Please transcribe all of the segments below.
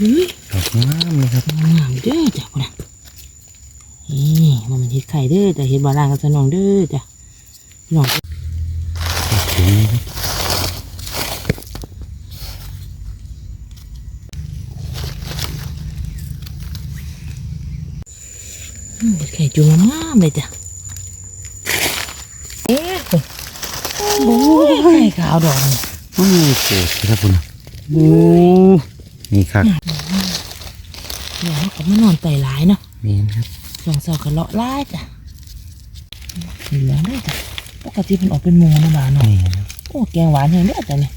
อืมเฮ้ยดอกงามเลยครับงามเด้อจ้ะพุ่นน่ะนี่มันเป็นเห็ดไข่เด้อแต่เห็ดบาลานกับสนองเด้อจ้ะพี่น้องดอกถึงเลยครับอืมเห็ดไข่จุ่มงามเลยจ้ะเอ๊ะโอ้ยไข่ขาวดอกนี่โอ้โหครับคุณโอ้นี่ครับเดี๋ยวเขาก็มานอนไต่หลายเนาะเมนครับสองสาวกันเลาะไล่จ้ะเหลืองด้วยจ้ะปกติมันออกเป็นหมูนะบ้านเนาะเมนครับโอ้แกงหวานอย่างเนี้ยจ้ะเนี่ย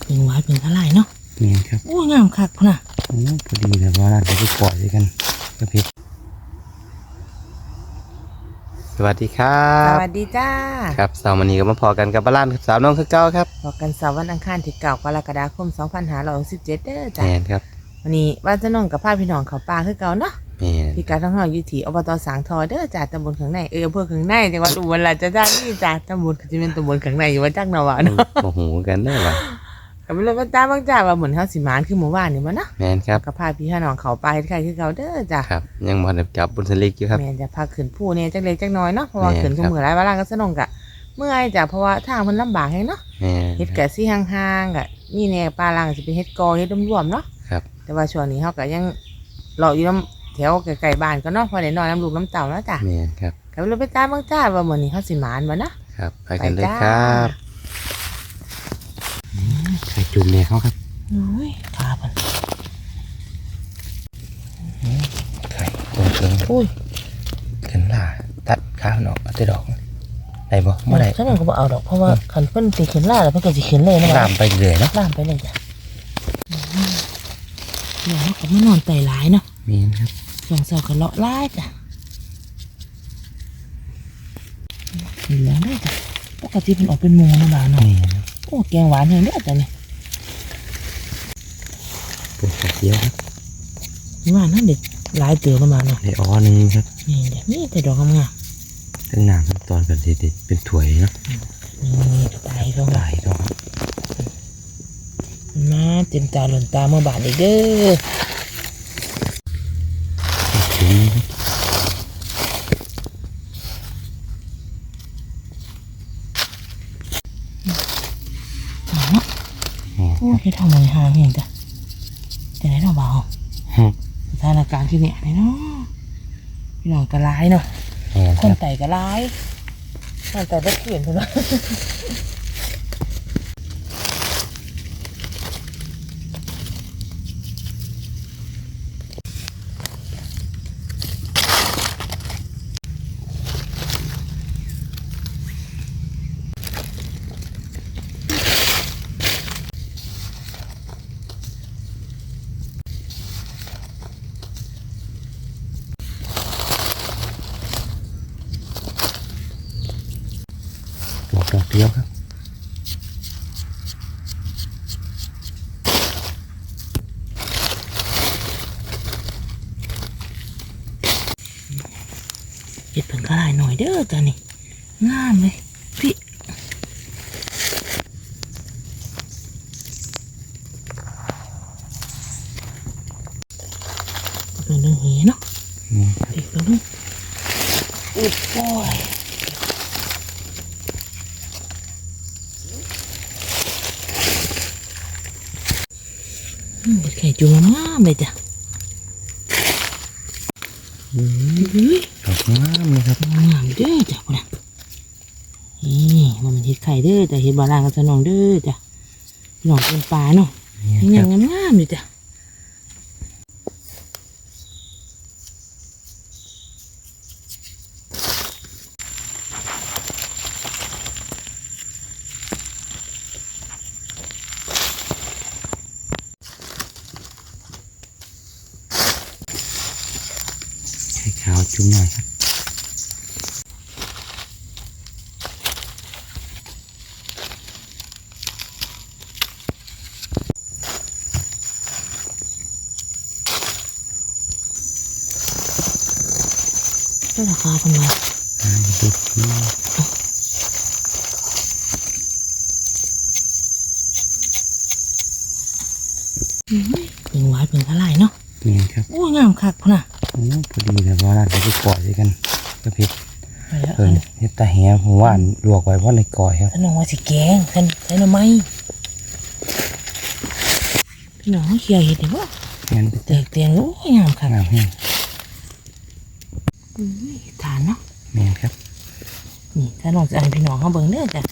แกงหวานเป็นอะไรเนาะเมนครับโอ้งามคักพุ่นน่ะโอ้พอดีเลยว่าเราจะไปปล่อยด้วยกันกระเพชรสวัสดีครัสบ วัสดีจ้าครับสาวมันนี้ก็มาพอกันกับบ้านครับสาวน้องคือเก้าครับพบกันเสาร์วันอังคารที่เก้ากรกฎาคม 2567เด้อจ้ะแมนครับ วันนี้ว่าจะน้องกับพาพี่น้องเขาป่าคือเก่าเนาะแมนพี่การทั้งห้องอยู่ที่อบตสางทอเด้อจ้ะตำบลข้างในเอออำเภอข้างในจังหวัดอุบลราชธานีจ้ะตำบลก็จะเป็นตำบลข้างในอยู่ว่าจักนาวาเนาะโอ้โหกันได้ป่ะก็ไม่รู้ว่าจ้าบางจ้าว่าเหมือนเฮาสิมานคือหมู่บ้านนี่บ่เนาะแมนครับก็พาพี่น้องเขาป่าเฮ็ดไข่คือเก่าเด้อจ้ะครับ ยังมาได้จับบนสลิกอยู่ครับ แม่นจะพาขึ้นผู้เนี่ยจักเล็กจักน้อยเนาะเพราะว่าแม่นขึ้นคก็รับ มือหลายว่าล่างก็สนองกะเมื่อยจ้ะเพราะว่าทางมันลำบากแฮงเนาะแมนเฮ็ดกะสิห่างๆกะนี่แน่ปลาล่างก็สิเป็นเฮ็ดกอเฮ็ดรวมๆเนาะครับ แต่ว่าช่วงนี้เฮาก็ยังเลาะอยู่น้ำแถวใกล้ๆบ้านก็เนาะพอได้นอนน้ำลูกน้ำเต่าแล้วจ้ะแมนครับ ก็เลยไปตามบางจ้าว่ามื้อนี้เฮาสิหมานบ่เนาะครับไปกันเลยครับอืมไข่จุ่มเนี่ยเขาครับโอ้ยขาเพิ่นไข่ตรงเชิงโอ้ยขึ้นล่าตัดข้าวหนอกเอาแต่ดอกได้บ่เมื่อไหร่ฉันก็บ่เอาดอกเพราะว่าคันเพิ่นสิขึ้นล่าแล้วเพิ่นก็สิขึ้นเลยนะลามไปเรื่อยเนาะลามไปเลยจ้ะ เดี๋ยวเฮาก็มานอนไต่หลายเนาะแมนครับสองสาวกันเลาะไล่จ้ะเหลืองด้วยจ้ะปกติมันออกเป็นหมูนะบ้านแมเนาะนครับโอ้แกงหวานอย่างเนี้ยจ้ะเนี่ยเป็นกระเทียมครับนี่ว่านั่นเด็กหลายเตือประมาณเนาะในอ้อหนึงครับนี่เดี๋ยวนี่แต่ดอกงามทั้งน้ำทั้งตอนกันดีๆเป็นถ้วยเนาะๆนี่กระต่ายเขาหลายดอก มาเต็มตาหล่นตาเมื่อบาทอีกเด้อจุ่มครับเอาเนาะแม่นโอ้ยทำอะไรห่างเห็นจ้ะจะไหนเราเบาฮึสถานการณ์ที่เนี่ยนี่เนาะพี่น้องกระร้ายเนาะแม่นคคนรับไต่กระร้ายคนไต่บ่เขียนใช่ไหม ดอกดอกเดียวครับ เห็ดเพิ่งกระไรหน่อยเด้อจ้ะนี่งามเลยพี่เป็นเรื่องเหเนาะแม่นครับเด็กเป็นเรื่องอุ๊ยโอ้ยอืมเด็ดไข่จุ่มงามเลยจ้ะ ดอกงามเลยครับงามเด้อจ้ะพุ่นน่ะนี่มันเป็นเห็ดไข่เด้อแต่เห็ดบาลานกับสนองเด้อจ้ะหนองเป็นปลาเนาะแม่นยังคยัรับงงามๆอยู่จ้ะ จุ่มหน่อยครับก็ราคาทำไมอ่าดูอืมอืมคักพุ่นน่ะโอ้พอดีเลยว่าน่าจะไปก่อยด้วยกันก็เพ็ด ไปแล้ว เพิ่นเฮ็ดตาแห ผมว่าลวกไว้เพราะในก่อยครับท่านน้องว่าสิแกงท่านใส่หน่อไม้พี่น้องเขาเคี่ยวเห็ดเดี๋ยวบ่งั้นไปแตกเตียงโอ้ยงามคักงามแห้งอุ้ยทานเนาะแม่นครับ นี่ถ้าน้องจะอ่านพี่น้องเขาเบิ่งเด้อจ้ะ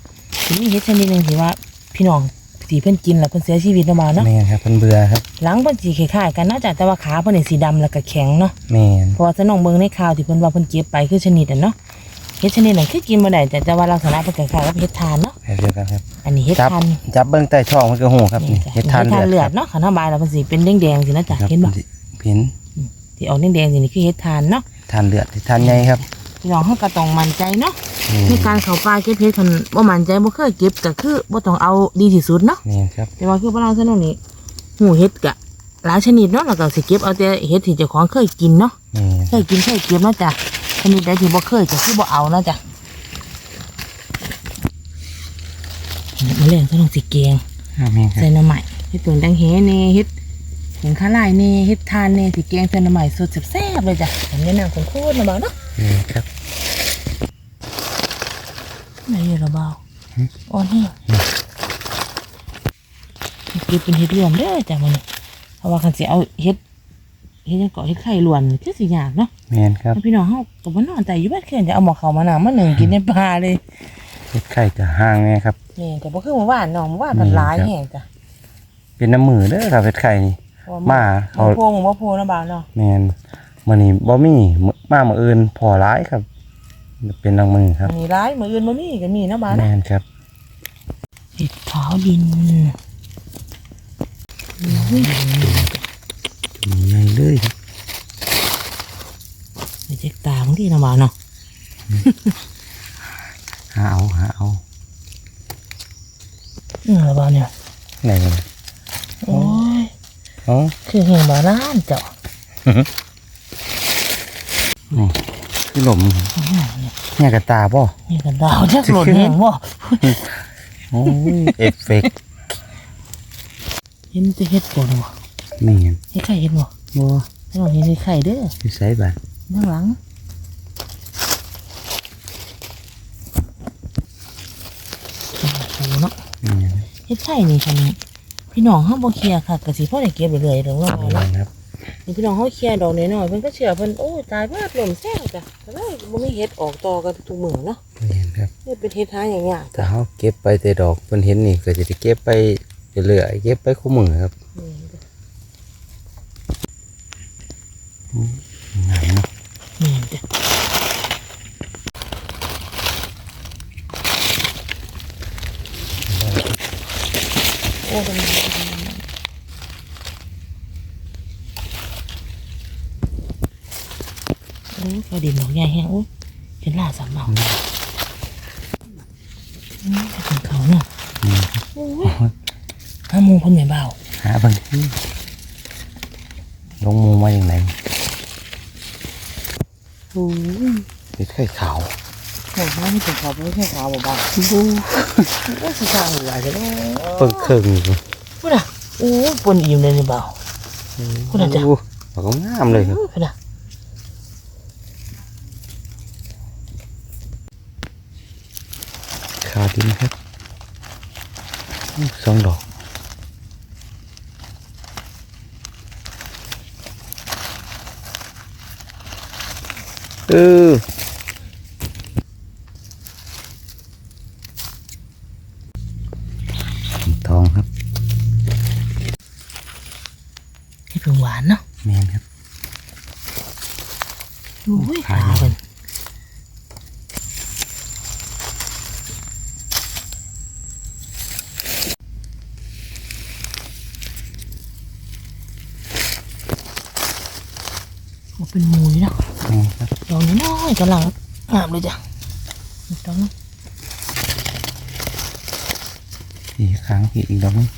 ทีนี้เฮ็ดชนิดหนึงที่ว่าพี่น้องที่เพิ่นกินแล้วเพิ่นเสียชีวิตแล้วมาเนาะแม่นครับเพิ่นเบื่อครับหลังเพิ่นสีคล้ายๆกันเนาะจ้ะแต่ว่าขาเพิ่นนี่สีดำแล้วก็แข็งเนาะแม่นเพราะว่าถ้าน้องเบิ่งในข่าวที่เพิ่นว่าเพิ่นเก็บไปคือชนิดอะเนาะ เฮ็ดชนิดนั้นคือกินบ่ได้แต่แต่ว่าลักษณะเพิ่นคล้ายๆกับเฮ็ดทานเนาะแบบเดียวกันครับ อันนี้เฮ็ดจับทานจับเบิ่งใต้ท้องมันก็หูครับนี่จ้ะเฮ็ดทานเฮ็ดทานเลืเลืออดดเนาะขันบายแล้วมันสิเป็นแดงๆสินะจ๊ะครับเห็นบ่เห็นที่ออกแดงๆสินี่คือเฮ็ดทานเนาะทานเลือดที่ทานใหญ่ครับพี่น้องเฮาก็ต้องมั่นใจเนาะนี่ในการเข้าป่าเก็บเฮ็ดคันบ่มั่นใจบ่เคยเก็บก็คือบ่ต้องเอาดีที่สุดเนาะนี่ครับแต่ว่าคือพลังสนุนนี่หูเฮ็ดก็หลายชนิดเนาะแล้วก็สิเก็บเอาแต่เฮ็ดที่เจ้าของเคยกินเนาะนี่เคยกินเคยเก็บเนาะจ้ะ ชนิดใดที่บ่เคยก็คือบ่เอาเนาะจ้ะมาเล่นสนุกสิเกงอ่าแม่นครัใส่บหน้ำใหม่เฮ็ดตุนดังเฮเน่เฮ็ดผงข้าลายเน่เฮ็ดทานเน่สิแกงใส่หน้ำใหม่สดแซ่บๆเลยจ้ะอันนี้น้ำข้นๆนะบ่าวเนาะนี่ครับไม่เยอะละบ่าวหืมอ่อนแห้งเก็บเป็นเฮ็ดรวมเด้อจ้ะมื้อนี้เพราะว่าคันสิเอาเฮ็ด เฮ็ดจังเกาะเฮ็ดไข่ล้วนนี่คือสิยากเนาะแม่นครับแล้วพี่น้องเฮาก็บ่นอนแต่อยู่บ้านเคือนจะเอาหมอเขาวมาน้ำมาหนึ่งกินในป่าเลยเฮ็ดไข่จะห่างไงครับนี่แต่บ่คือเมื่อวานน้องเมื่อวานมันหลายแห้งจ้ะเป็นน้ำมือเด้อครับเฮ็ดไข่นี่เพราะว่มาเขาเขาโพงบ่โพนะบ่าวเนาะแม่นมื้อนี้บ่มีมื้อมามื้ออื่นพอหลายครับ เป็นน้ำมือครับอันนี้ร้ายมื้ออื่นบ่มีก็มีนะบ่าวเนาะแม่นครับเห็ดขาวดินจุ่ม ใหญ่เลยครับไปเช็คตาบางทีนะบ่าวเนาะหาเอาหาเอาอืมแล้วบ่าวเนี่ยไหนกันโอ้ยอ๋อคือเหี่ยวบาล้านเจ้านี่คือหลมอื้อหือเนี่ยเนี่ยกระตาป่ะนี่กันดาวจักหล่นแห้งบ่โอ้ยเอฟเฟกต์เห็นแต่เห็ดก่อนบ่ แม่นเห็ดไข่เห็นบ่โอ้ให้เราเห็นเห็ดไข่เด้ออยู่ไสบ้านข้างหลังโอ้เนาะแม่นเฮ็ดไข่นี่คันพี่น้องเฮาบ่เคลียร์ค่ะก็สิพอได้เก็บไปเรื่อยๆเด้อว่าแม่เนาะนครับนี่พี่น้องเขาเคลียร์ดอกน้อยๆเพิ่นก็เชื่อเพิ่นโอ้ยตายเบิดลมแซ่บจ้ะแต่ว่าบ่มีเห็ดออกต่อกันทุกมื้อเนาะแม่นครับนี่เป็นเห็ดหาอย่างยากถ้าเขาเก็บไปแต่ดอกเพิ่นเห็นนี่ก็จะได้เก็บไปเรื่อยๆเก็บไปคู่มือครับ อืม งามเนาะนี่จ้ะโอ้ยโอ้ยกระดิ่งดอกใหญ่แฮงโอ้ยเป็นล่าสามเมาอืมไปถึงเขาเนาะนี่โอ้ยห้าโมงคนไม่เบาหาเบิ่งที่ลงมือมาอย่างไรโอ้ย เฮ็ดไข่ขาวโอ้ยน้ำไม่ถึงเขาไม่ใช่ขาวเบาๆโอ้ยสิสร้างหัวจะได้เพิ่งเครื่องอยู่พูดอะโอ้ยปนอิ่มเลยนี่เบาคุณอาจารย์โบอกว่างามเลยครับพูดอะขาดินครับสองดอก เออทองครับให้เพิ่งหวานเนาะแมนครับโอ้ยขาขาดีเป็นโอ้เป็นหมูนี่เนาะ แมนครับ ดอ กำลังงามเลยจ้ะอีกดอกนึงอีกครั้งอีกอีกดอกหนึง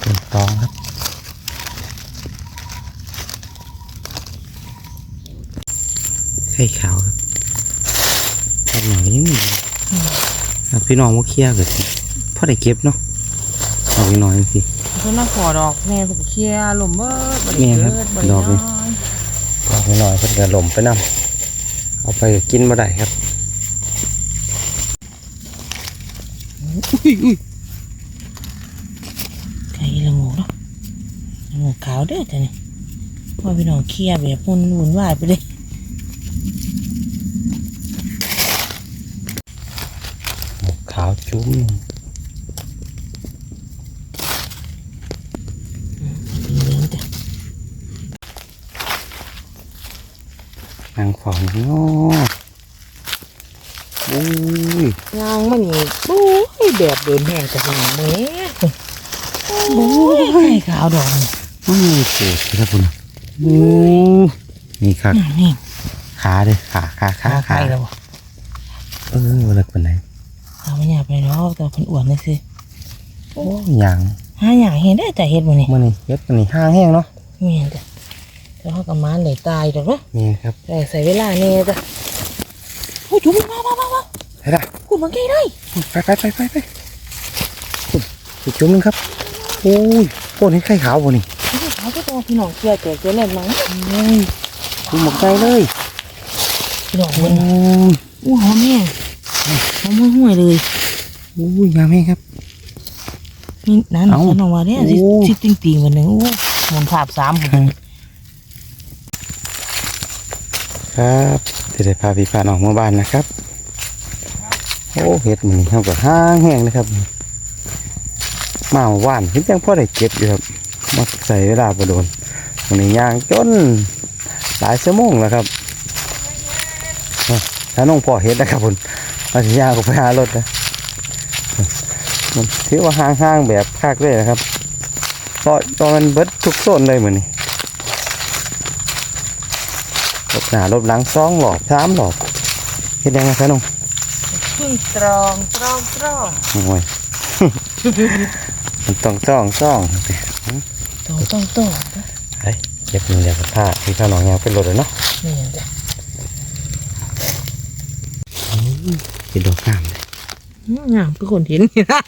เป็นตองครับ ไข่ขาวครับ พี่น้องว่าเคลียร์ก็สิพอได้เก็บเนาะเอาอีกหน่อยจังสิเพิ่นมาขอดอกแม่เพิ่นก็เคลียร์ลมเบิดบ่แม่ได้ครับเกิดบ่ได้ดอกนี่นอนเอาอีกหน่อยเพิ่นก็หล่มไปนํเอาไปก็กินบ่ได้ครับไก่ละงูเนาะละงูขาวเด้อจ้ะนี่ว่าพี่น้องเคลียร์แบบมันวุ่นวายไปเลย หมก ขาวจุ้มเหลืองๆจ้ะนางฝองงออุ้ยยางมันนี่โอ้ยแบบโดนแห้งจ้ะพี่น้องแม่โอ้ยไก่ขาวดอกนี่อืมเสียครับคุณอู้นี่ครับนี่ขาเด้อขาขาขาขาขาไก่แล้วบ่เออเลิกปานไหนเอา ไม่อยากไปเนาะแต่เพิ่นอ้วนเลยสิโอ้ยางหาอย่างเห็นได้แต่เฮ็ดบ่นี่มื่อนี้เฮ็ดมันนี่ห้างแห้งเนาะแม่นจ้ะแต่เฮาก็มานได้ตายดอกเนาะนี่ครับแต่ใส่เวลาแน่จ้ะโอ้ยจุ๊บมามามามาไปละคุณมันใกล้ได้ไปไปไปไปไปคุณอีกจุ่มหนึงครับโอ้ยโคนนี้ไข่ขาวบ่นี่เขาก็ต้องพี่น้องเชื่อแจกเจเล่นมั้งโอ้ยคุณหมกใจเลยพี่น้องโอ้มันยอู้หอมแม่หอมห่วยๆเลยโอ้ยงามแห้งครับนี่นั่นเอ้าฉันออกมาเนี่ยสิโอ้สิติงติงๆวันหนึงโอ้หมุนภาพสามผมครับจะได้พาพี่พาน้องมาบ้านนะครับ โอ้เห็ดมันนี่เท่ากับห้างแห้งนะครับ มาหวานเห็นจังพ่อได้เก็บอยู่ครับมาใส่เวลาประโดนวันนี้ย่างจนหลายชั่วโมงแล้วครับอะถ้าน้องพ่อเห็ดนะครับผม มาสิย่างก็ไปหารถนะมันถือว่าห้างๆแบบคากเลยนะครับเพราะตอนมันเบิดทุกโซนเลยเหมือนนี้รถหน้ารถหลังสองหลอบสามหลอบเฮ็ดยังไงครับน้องขึ้นตรองตรองตรองโอ้ยมันต้องจ้องจ้องต้องต้องต้องเฮ้ยเก็บมือเดียวกับผ้าที่ข้าน้องยางเป็นรถเลยเนาะนี่จ้ะ เป็นดอกงามเลยงามคือคนเห็นนี่ละ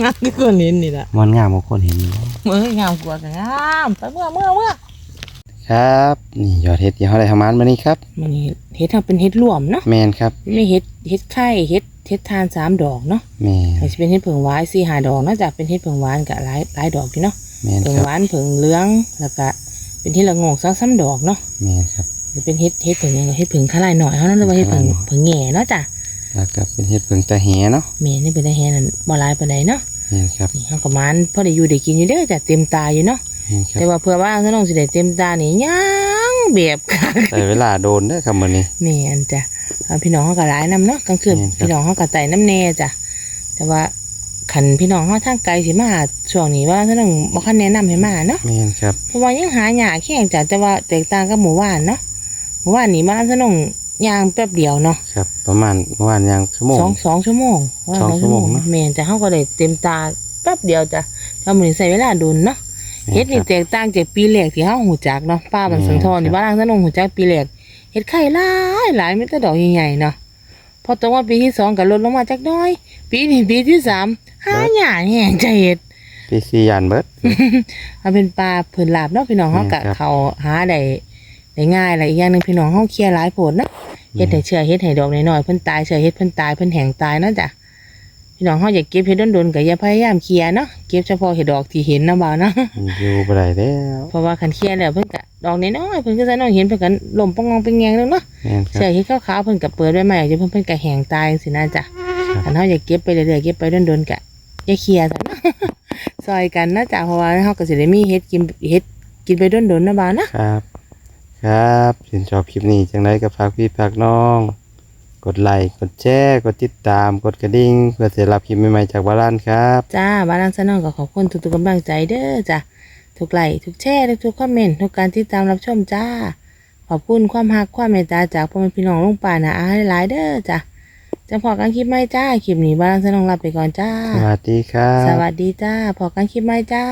งามคือคนเห็นนี่ละมันงามบางคนเห็นอยู่เนาะเมื่องามกว่ากันงามไปเมื่อเมื่อเมื่อครับนี่ยอดเห็ดที่เขาได้ทำมันมานี่ครับมันนี่เฮ็ดทำเป็นเฮ็ดรวมเนาะแมนครับไม่เฮ็ดเฮ็ดไข่เฮ็ดเฮ็ดทานสามดอกเนาะแมนอาจจะเป็นเฮ็ดเผิงหวายสี่ห้าดอกเนาะจากเป็นเฮ็ดเผิงหวานกับหลายหลายดอกอยู่เนาะแมนเผิงครับหวานเผิงเหลืองแล้วก็เป็นเฮ็ดละโงงสองสามดอกเนาะแมนครับ หรือเป็นเฮ็ดเฮ็ดเผิงหยังก็เฮ็ดเผิงขลายหน่อยเท่านั้นหรือว่าเฮ็ดเผิงขลายหน่อยเผิงแหง่เนาะจ้ะแล้วก็เป็นเห็ดเพิงตะแหเนาะแม่นี่เป็นได้แฮนั่นบ่หลายปานใดเนาะแมนครับนี่เฮาก็มันพอได้อยู่ได้กินอยู่เด้อจ้ะเต็มตาอยู่เนาะแมนครับแต่ว่าเพื่อว่าซะน้องสิได้เต็มตานี่ยังแบบคักใส่เวลาโดนเด้อครับมื้อนี้แม่นจ้ะเอาพี่น้องเฮาก็หลายนํเนาะกลางคืนแม่นครับพี่น้องเฮาก็ไต่น้ำแน่จ้ะแต่ว่าคันพี่น้องเฮาทางไกลสิมาช่วงนี้ว่าซะน้องบ่คันแนะนำให้มาเนาะแมนครับเพราะว่ายังหาหยาแข้งจ้ะแต่ว่าแตกต่างกับหมู่บ้านเนาะ หมู่บ้านนี่มาซะน้องย่างแป๊บเดียวเนาะครับ ประมาณประมาณยางชั่วโมง สองสองชั่วโมงว่าสองชั่วโมงเนอะ แม่นแต่เฮาก็ได้เต็มตาแป๊บเดียวจ้ะถ้ามื้อนี้ใช้เวลาโดนเนาะเฮ็ดนี่แตกต่างจากปีแรกที่เฮาหูจักเนาะป้าบันสังทอนนี่บ้านล่างถนนหูจักปีแรกเฮ็ดไข่หลายหลายมีแต่ดอกใหญ่ๆเนาะพอตรงว่าปีที่สองก็ลดลงมาจักหน้อย ปีนี้ปีที่สามหาหยาแห้งจะเฮ็ด ปีซียานเบิดเอาเป็นปลาเพิ่นลาบเนาะพี่น้องเฮาก็แม่นครับ เขาหาได้ ได้ง่ายและอีกอย่างหนึงพี่น้องเฮาเคลียร์หลายโพดเนาะเฮ็ดให้เชื่อเฮ็ดให้ดอกน้อยๆเพิ่นตายเชื่อเฮ็ดเพิ่นตายเพิ่นแห้งตายเนาะจ้ะพี่น้องเฮาอยากเก็บเฮ็ดโดนๆก็อย่าพยายามเคลียร์เนาะเก็บเฉพาะเฮ็ดดอกที่เห็นเนาะบ่าวเนาะอยู่บ่ได้แล้วเพราะว่าคันเคลียร์แล้วเพิ่นก็ดอกน้อยๆเพิ่นก็จะน้องเห็นเพิ่นก็ลมปองงองเป็นแงงนึงเนาะแม่นครัเสื้บอเฮ็ดขาวๆเพิ่นก็เปิดไว้ใหม่จะเพิ่นเพิ่นก็แห้งตายสินะจ๊ะครับคันเฮาอยากเก็บไปเรื่อยๆเก็บไปโดนๆก็อย่าเคลียร์ซะเนาะซอยกันนะจ๊ะเพราะว่าเฮาก็สิได้มีเฮ็ดกินเฮ็ดกินไปโดนๆนะบ่าวนะครับ ครับสินชอบคลิปนี้จังไดก็ฝากพี่ฝากน้อง กดไลค์กดแชร์กดติดตามกดกระดิ่งเพื่อจะรับคลิปใหม่ๆจากบาลานครับจ้าบ้านนางซะน้องก็ขอบคุณทุกๆกำลังใจเด้อจ้ะทุกไลค์ทุกแชร์ทุกๆคอมเมนต์ทุกการติดตามรับชมจ้า ขอบคุณความรักความเมตตาจากพ่อแม่พี่น้องลุงป่านะอาหลายๆเด้อจ้ะจะพอกันคลิปใหม่จ้าคลิปนี้บ้านนางซะน้องลาไปก่อนจ้า สวัสดีครับ สวัสดีจ้าพอกันคลิปใหม่จ้า